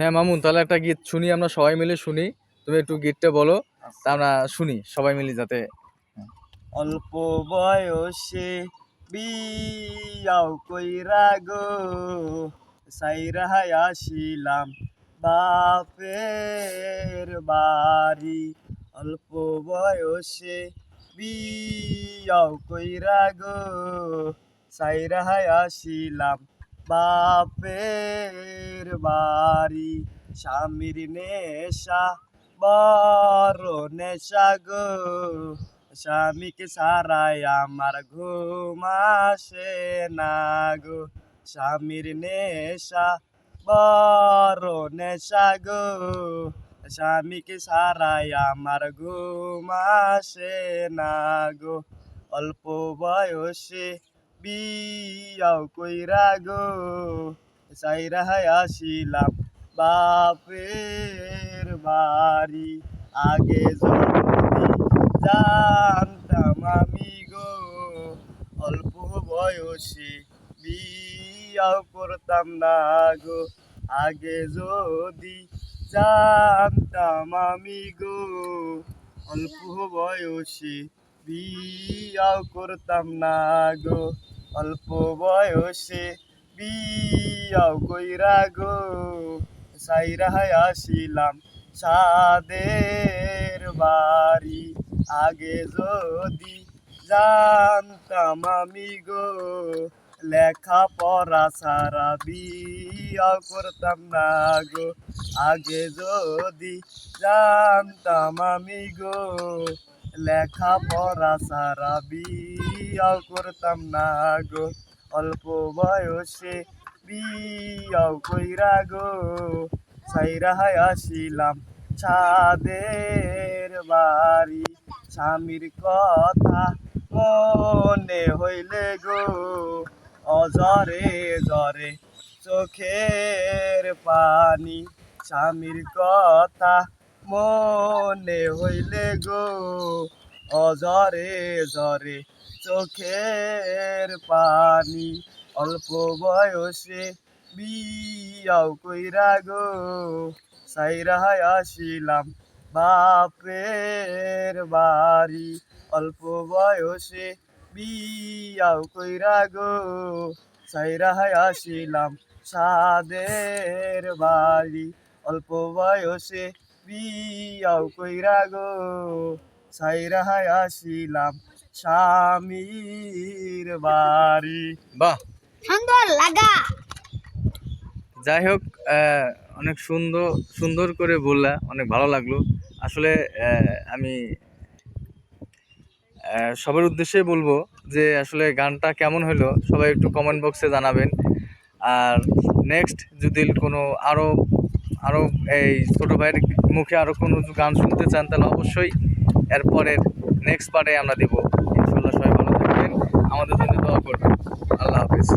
হ্যাঁ মামুন, তাহলে একটা গীত শুনি, আমরা সবাই মিলে শুনি। তুমি একটু গীতটা বলো, তা আমরা শুনি, সবাই মিলে যাতে। অল্প বয়সে বিয়াও কইরা গো, সাইরা আসিলাম বাপের বাড়ি। অল্প বয়সে বিয়াও কইরা গো, সাইরা আসিলাম বাপের বাড়ি। স্বামীর নেশা, বড় নেশা গো। স্বামীকে সারাই আমার ঘুম আসে না গো। স্বামীর নেশা, বড় নেশা গো। স্বামীকে সারাই আমার ঘুম আসে না গো। অল্প বয়সে বিয়াও কইরা গো সাইরা আসিলাম বাপের বাড়ি। আগে যদি জানতাম আমি গো, অল্প বয়সে বিয়াও করতাম না গো। আগে যদি জানতাম আমি গো, অল্প বয়সে বিয়াও করতাম না গো। অল্প বয়সে বিয়াও কইরা গো সাইরা আসিলাম সাদের বাড়ি। আগে যদি জানতাম আমি গো লেখা পড়া সারা বিয়া করতাম না গো। আগে যদি জানতাম আমি গো লেখা পড়া সারা বিয়া করতাম না গো। অল্প বয়সে বিয়াও কইরা গো। সাইরা আসিলাম ছাদের বাড়ি। স্বামীর কথা মনে হইলে গো। অজরে জরে চোখের পানি। স্বামীর কথা মনে হইলে গো অজরে জরে চোখের পানি। অল্প বয়সে বিয়াও কইরা গো সাইরা আসিলাম বাপের বাড়ি। অল্প বয়সে বিয়াও কইরা গো সাইরা আসিলাম সাদের বাড়ি। অল্প বয়সে কইরা গো সাইরা আসিলাম স্বামীর বাড়ি। বাহ। সুন্দর লাগা। যাই হোক অনেক সুন্দর সুন্দর করে বললা অনেক ভালো লাগল। আসলে আমি সবার উদ্দেশ্যে বলব যে আসলে গানটা কেমন হলো সবাই একটু কমেন্ট বক্সে জানাবেন। আর নেক্সট যদি কোনো আরও আরও এই ছোটো ভাইয়ের মুখে আরও কোনো গান শুনতে চান, তাহলে অবশ্যই এরপরের নেক্সট পার্টে আমরা দেবো। ইনশাল্লাহ সবাই ভালো থাকবেন। আমাদের জন্য দোয়া করবেন। আল্লাহ হাফিজ।